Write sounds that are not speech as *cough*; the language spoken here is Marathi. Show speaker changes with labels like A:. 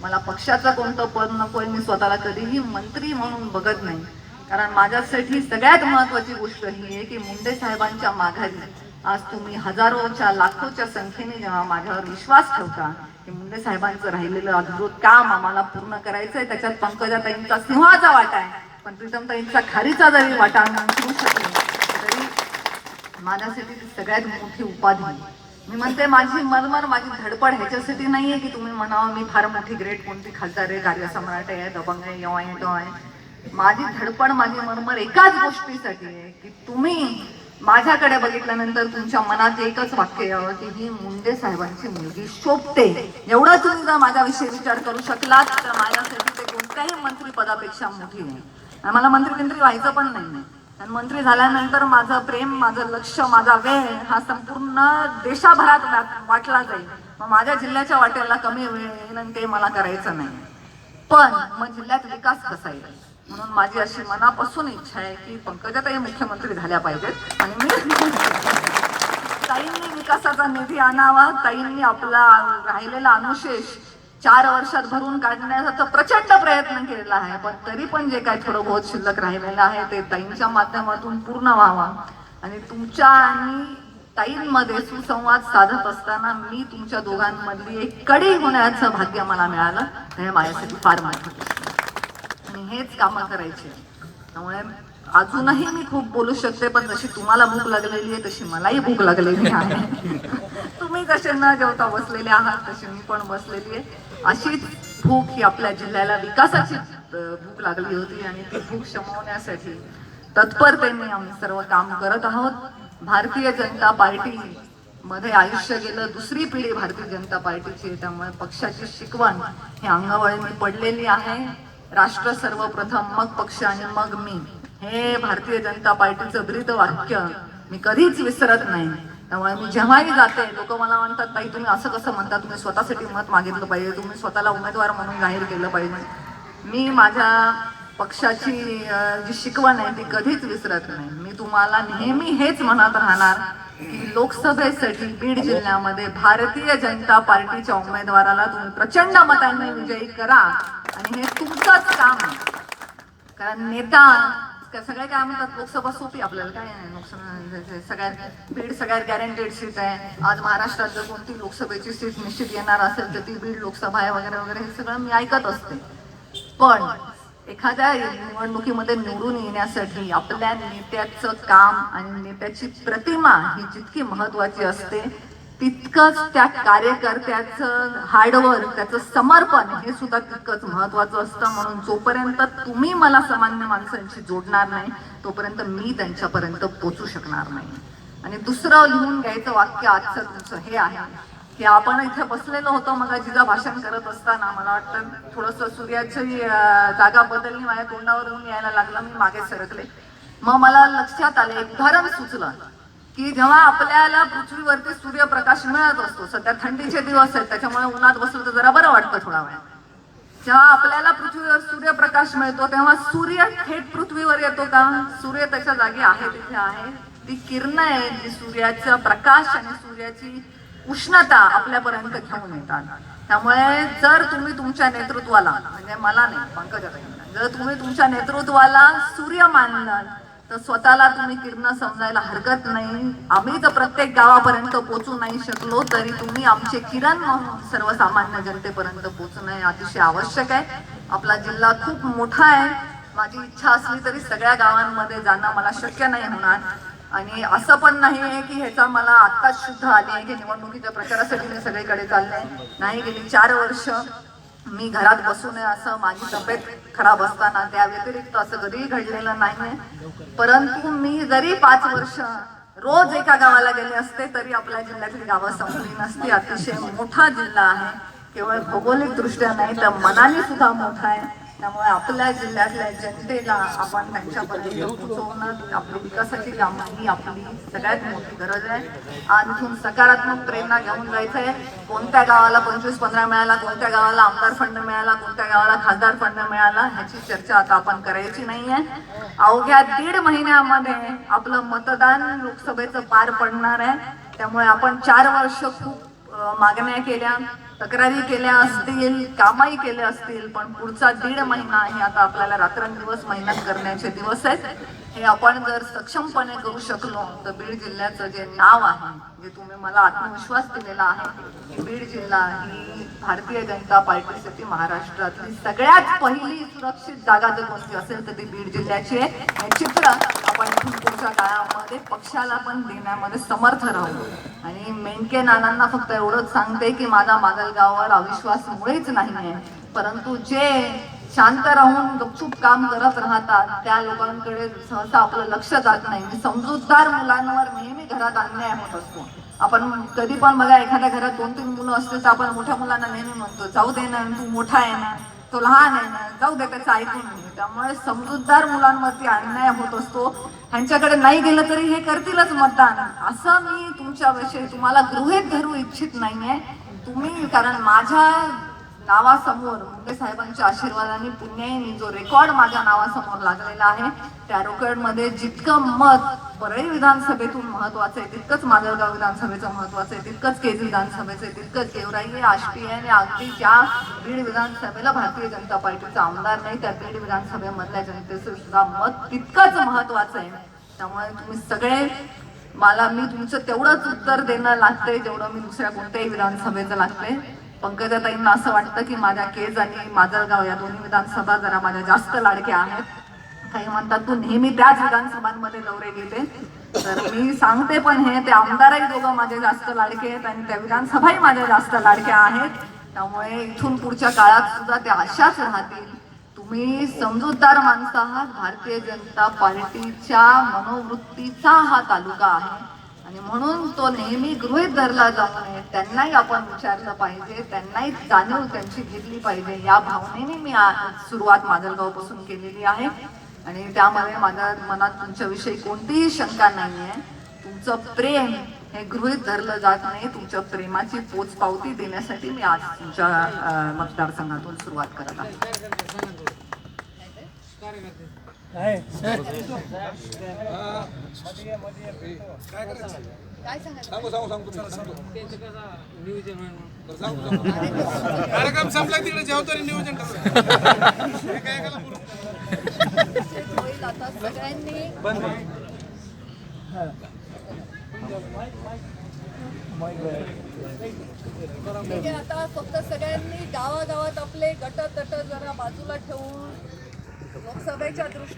A: मला पक्षाचं कोणतं पद नकोय मी स्वतःला कधीही मंत्री म्हणून बघत नाही. कारण माझ्यासाठी सगळ्यात महत्वाची गोष्ट ही आहे की मुंडे साहेबांच्या माघारी आज तुम्ही हजारोच्या लाखोच्या संख्येने जेव्हा माझ्यावर विश्वास ठेवता की मुंडे साहेबांचं राहिलेलं अद्भुत काम आम्हाला पूर्ण करायचंय त्याच्यात पंकजाताईंचा सिंहाचा वाटा आहे. पण प्रीतमताईंचा खारीचा जरी वाटा मी शकले तरी माझ्यासाठी ती सगळ्यात मोठी उपाधी मी म्हणते माझी मरमर माझी धडपड ह्याच्यासाठी नाहीये की तुम्ही म्हणावं मी फार मोठी ग्रेट कोणती खासदार आहे कार्यसम्राट आहे दबंग आहे यो आहे तो आहे. माझी धडपड माझी मरमर एकाच गोष्टीसाठी आहे की तुम्ही माझ्याकडे बघितल्यानंतर तुमच्या मनात एकच वाक्य यावं की ही मुंडे साहेबांची मुलगी शोभते. एवढा तुम्ही जर माझ्याविषयी विचार करू शकलात तर माझ्यासाठी ते कोणत्याही मंत्री पदापेक्षा मोठी आहे आणि मला मंत्री मंत्री व्हायचं पण नाही आणि मंत्री झाल्यानंतर माझं प्रेम माझं लक्ष माझा वेळ हा संपूर्ण देशाभरात वाटला जाईल. मग माझ्या जिल्ह्याच्या वाट्याला कमी वेळ ते मला करायचं नाही. पण मग जिल्ह्यात विकास कसा येईल? म्हणून माझी अशी मनापासून इच्छा आहे की पंकजाताई मुख्यमंत्री झाल्या पाहिजेत. आणि मी *laughs* ताईंनी विकासाचा निधी आणावा ताईंनी आपला राहिलेला अनुशेष चार वर्षात भरून काढण्याचा तर प्रचंड प्रयत्न केलेला आहे पण तरी पण जे काही थोडं बहुत शिल्लक राहिलेलं आहे ते ताईंच्या माध्यमातून पूर्ण व्हावा. आणि तुमच्या आणि ताईंमध्ये सुसंवाद साधत असताना मी तुमच्या दोघांमधली एक कडी होण्याचं भाग्य मला मिळालं. हे माझ्यासाठी फार महत्वाचं आणि हेच कामं करायची. त्यामुळे अजूनही मी खूप बोलू शकते पण जशी तुम्हाला भूक लागलेली आहे तशी मलाही भूक लागलेली आहे. तुम्ही कसे न जेवता बसलेले आहात तशी मी पण बसलेली आहे. अशीच भूक ही आपल्या जिल्ह्याला विकासाची भूक लागली होती आणि ती भूक शमवण्यासाठी तत्परतेने आम्ही सर्व काम करत आहोत. भारतीय जनता पार्टी मध्ये आयुष्य गेलं दुसरी पिढी भारतीय जनता पार्टीची त्यामुळे पक्षाची शिकवण ही अंगावळी पडलेली आहे. राष्ट्र सर्वप्रथम मग पक्ष आणि मग मी. हे भारतीय जनता पार्टीचं ब्रीद वाक्य मी कधीच विसरत नाही. त्यामुळे मी जेव्हाही जाते लोक मला म्हणतात ताई तुम्ही असं कसं म्हणता? तुम्ही स्वतःसाठी मत मागितलं पाहिजे. तुम्ही स्वतःला उमेदवार म्हणून जाहीर केलं पाहिजे. मी माझ्या पक्षाची जी शिकवण आहे ती कधीच विसरत नाही. मी तुम्हाला नेहमी हेच म्हणत राहणार की लोकसभेसाठी बीड जिल्ह्यामध्ये भारतीय जनता पार्टीच्या उमेदवाराला तुम्ही प्रचंड मतांनी विजयी करा. आणि हे तुमचंच काम आहे. कारण नेता सगळे काय म्हणतात लोकसभा सोपी आपल्याला काय नाही लोकसभा सगळ्यात बीड सगळ्यात गॅरंटेड सीट आहे. आज महाराष्ट्रात जर कोणती लोकसभेची सीट निश्चित येणार असेल तर ती बीड लोकसभा आहे वगैरे वगैरे हे सगळं मी ऐकत असते. पण एखाद्या निवडणुकीमध्ये निवडून येण्यासाठी आपल्या नेत्याचं काम आणि नेत्याची प्रतिमा ही जितकी महत्वाची असते तितकंच त्या कार्यकर्त्याचं हार्डवर्क त्याचं समर्पण हे सुद्धा तितकंच महत्वाचं असतं. म्हणून जोपर्यंत तुम्ही मला सामान्य माणसांशी जोडणार नाही तोपर्यंत मी त्यांच्यापर्यंत पोचू शकणार नाही. आणि दुसरं लिहून घ्यायचं वाक्य आजचं तुमचं हे आहे की आपण इथे बसलेलो होतो मग जिजा भाषण करत असताना. मला वाटतं थोडस सूर्याची जागा बदलली माझ्या तोंडावर येऊन यायला लागलं मी मागे सरकले. मग मला लक्षात आले एक उदाहरण सुचलं. की जेव्हा आपल्याला पृथ्वीवरती सूर्यप्रकाश मिळत असतो सध्या थंडीचे दिवस आहेत त्याच्यामुळे उन्हात बसलं तर जरा बरं वाटतं थोडा वेळ. जेव्हा आपल्याला पृथ्वीवर सूर्यप्रकाश मिळतो तेव्हा सूर्य थेट पृथ्वीवर येतो का? सूर्य त्याच्या जागी आहे तिथे आहे. ती किरण आहे जी सूर्याचा प्रकाश आणि सूर्याची उष्णता आपल्यापर्यंत घेऊन येतात. त्यामुळे जर तुम्ही तुमच्या नेतृत्वाला म्हणजे मला नाही पंकजा जर तुम्ही तुमच्या नेतृत्वाला सूर्य मानलात तर स्वतःला तुम्ही किरण समजायला हरकत नाही. आम्ही तर प्रत्येक गावापर्यंत पोचू नाही शकलो तरी तुम्ही आमचे किरण म्हणून सर्वसामान्य जनतेपर्यंत पोचणं हे अतिशय आवश्यक आहे. आपला जिल्हा खूप मोठा आहे. माझी इच्छा असली तरी सगळ्या गावांमध्ये जाणं मला शक्य नाही होणार. आणि असं पण नाही आहे की ह्याचा मला आत्ताच शुद्ध आली आहे की निवडणुकीच्या प्रचारासाठी मी सगळीकडे चालले नाही गेली चार वर्ष. मी घरात बसू नये असं माझी तब्येत खराब असताना त्या व्यतिरिक्त असं कधीही घडलेलं नाही परंतु मी जरी पाच वर्ष रोज एका गावाला गेले असते तरी आपल्या जिल्ह्यातली गावं संपली नसती. अतिशय मोठा जिल्हा आहे. केवळ भौगोलिक दृष्ट्या नाही तर मनाने सुद्धा मोठा आहे. त्यामुळे आपल्या जिल्ह्यातल्या जनतेला आपण त्यांच्यापर्यंत पोहोचवणं आपली विकासाची कामं ही आपली सगळ्यात मोठी गरज आहे. आज इथून सकारात्मक प्रेरणा घेऊन जायचं आहे कोणत्या गावाला पंचवीस पंधरा मिळाला कोणत्या गावाला आमदार फंड मिळाला कोणत्या गावाला खासदार फंड मिळाला ह्याची चर्चा आता आपण करायची नाहीये. अवघ्या दीड महिन्यामध्ये आपलं मतदान लोकसभेचं पार पडणार आहे. त्यामुळे आपण चार वर्ष खूप मागण्या केल्या तक्रारी केल्या असतील कामही केले असतील पण पुढचा दीड महिना हे आता आपल्याला रात्रंदिवस मेहनत करण्याचे दिवस आहेत. हे आपण जर सक्षमपणे करू शकलो तर बीड जिल्ह्याचं जे नाव आहे जे तुम्ही मला आत्मविश्वास दिलेला आहे की बीड जिल्हा ही भारतीय जनता पार्टीसाठी महाराष्ट्रातली सगळ्यात पहिली सुरक्षित जागा जर कोणती असेल तर ती बीड जिल्ह्याची आहे. चित्र आपण इथून पुढच्या काळामध्ये पक्षाला पण देण्यामध्ये समर्थ राहू. आणि मेंढके नानांना फक्त एवढंच सांगते की माझा माजलगाववर अविश्वास मुळेच नाही आहे परंतु जे शांत राहून गपचूप काम करत राहतात त्या लोकांकडे सहसा आपलं लक्ष जात नाही. मी समजूतदार मुलांवर नेहमी घरात अन्याय होत असतो. आपण कधी पण बघा एखाद्या घरात दोन तीन मुलं असतील तर आपण मोठ्या मुलांना नेहमी म्हणतो जाऊ दे ना तू मोठा आहे ना. तो लहान आहे ना जाऊ दे त्याचं ऐकून घे. त्यामुळे समजूतदार मुलांवरती अन्याय होत असतो. ह्यांच्याकडे नाही गेलं तरी हे करतीलच मतदान. असं मी तुमच्याविषयी तुम्हाला गृहित धरू इच्छित नाहीये. तुम्ही कारण माझ्या नावासमोर मुंडे साहेबांच्या आशीर्वादाने पुण्याने जो रेकॉर्ड माझ्या नावासमोर लागलेला आहे त्या रेकॉर्डमध्ये जितकं मत परळी विधानसभेतून महत्वाचं आहे तितकंच माजलगाव विधानसभेचं महत्वाचं आहे तितकंच केज विधानसभेचं आहे तितकंच गेवराई आष्टी आणि अगदी ज्या बीड विधानसभेला भारतीय जनता पार्टीचा आमदार नाही त्या बीड विधानसभेमधल्या जनतेचं सुद्धा मत तितकंच महत्वाचं आहे. त्यामुळे तुम्ही सगळे मला मी तुमचं तेवढंच उत्तर देणं लागतंय जेवढं मी दुसऱ्या कोणत्याही विधानसभेचं लागतंय. पंकजाताईंना असं वाटतं की माझ्या केज आणि माजलगाव या दोन्ही विधानसभा जरा माझ्या जास्त लाडक्या आहेत. काही म्हणतात तू नेहमी त्याच विधानसभांमध्ये दौरे गेले. तर मी सांगते पण हे ते आमदारही दोघं माझे जास्त लाडके आहेत आणि त्या विधानसभाही माझ्या जास्त लाडक्या आहेत. त्यामुळे इथून पुढच्या काळात सुद्धा त्या अशाच राहतील. तुम्ही समजूतदार माणसं आहात. भारतीय जनता पार्टीच्या मनोवृत्तीचा हा तालुका आहे. आणि म्हणून तो नेहमी गृहित धरला जाऊ नये त्यांनाही आपण विचारलं पाहिजे त्यांनाही जाणीव त्यांची घेतली पाहिजे. या भावनेने मी सुरुवात सुरुवात माजलगावपासून केलेली आहे. आणि त्यामध्ये माझ्या मनात तुमच्याविषयी कोणतीही शंका नाही आहे तुमचं प्रेम हे गृहित धरलं जात नाही. तुमच्या प्रेमाची पोचपावती देण्यासाठी मी आज तुमच्या मतदारसंघातून सुरुवात करत आहे.
B: कार्यक्रम संपला तिकडे जेवतो नियोजन
A: आता आता फक्त सगळ्यांनी गावागावात आपले गट तट जरा बाजूला ठेवून लोकसभेच्या दृष्टीने